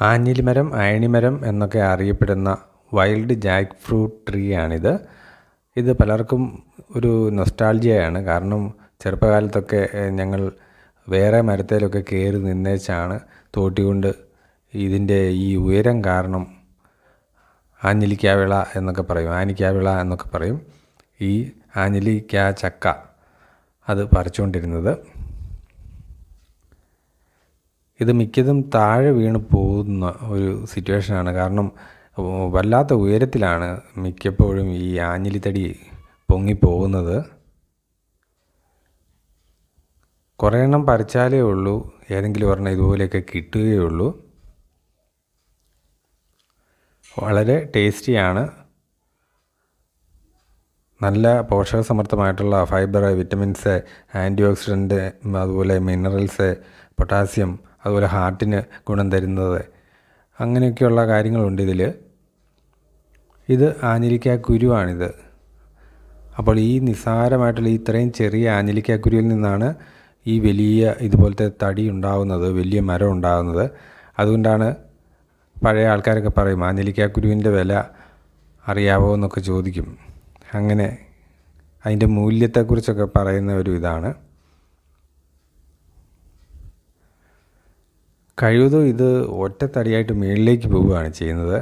ആഞ്ഞിലിമരം അയണിമരം എന്നൊക്കെ അറിയപ്പെടുന്ന wild Jack fruit tree ആണിത്. ഇത് പലർക്കും ഒരു നൊസ്റ്റാൾജിയയാണ് കാരണം ചെറുപ്പകാലത്തൊക്കെ ഞങ്ങൾ വേറെ മരത്തേലൊക്കെ കയറി നിന്നേച്ചാണ് തോട്ടികൊണ്ട് ഇതിന്റെ ഈ ഉയരം കാരണം ആഞ്ഞിലിക്കാവിള എന്നൊക്കെ പറയും ആനിക്കാവിള എന്നൊക്കെ പറയും. ഈ ആഞ്ഞിലിക്ക ചക്ക അത് പറിച്ചുകൊണ്ടിരുന്നത്. ഇത് മിക്കതും താഴെ വീണ് പോകുന്ന ഒരു സിറ്റുവേഷനാണ് കാരണം വല്ലാത്ത ഉയരത്തിലാണ് മിക്കപ്പോഴും ഈ ആഞ്ഞിലിത്തടി പൊങ്ങിപ്പോകുന്നത് കുറേ എണ്ണം പറിച്ചാലേ ഉള്ളൂ. ഏതെങ്കിലും ഒരെണ്ണം ഇതുപോലെയൊക്കെ കിട്ടുകയുള്ളൂ വളരെ ടേസ്റ്റിയാണ്. നല്ല പോഷകസമർത്ഥമായിട്ടുള്ള ഫൈബർ വിറ്റമിൻസ് ആന്റി ഓക്സിഡന്റ് അതുപോലെ മിനറൽസ് പൊട്ടാസ്യം അതുപോലെ ഹാർട്ടിന് ഗുണം തരുന്നത്. അങ്ങനെയൊക്കെയുള്ള കാര്യങ്ങളുണ്ട് ഇതിൽ ഇത് ആഞ്ഞിലിക്ക കുരുവാണിത്. അപ്പോൾ ഈ നിസ്സാരമായിട്ടുള്ള ഇത്രയും ചെറിയ ആഞ്ഞിലിക്ക കുരുവിൽ നിന്നാണ് ഈ വലിയ ഇതുപോലത്തെ തടി ഉണ്ടാകുന്നത് വലിയ മരം ഉണ്ടാകുന്നത് അതുകൊണ്ടാണ് പഴയ ആൾക്കാരൊക്കെ പറയും ആഞ്ഞിലിക്ക കുരുവിന്റെ വില അറിയാവോ എന്നൊക്കെ ചോദിക്കും. അങ്ങനെ അതിന്റെ മൂല്യത്തെക്കുറിച്ചൊക്കെ പറയുന്ന ഒരു ഇതാണ്. കഴിവതും ഇത് ഒറ്റത്തടിയായിട്ട് മേളിലേക്ക് പോവുകയാണ് ചെയ്യുന്നത്.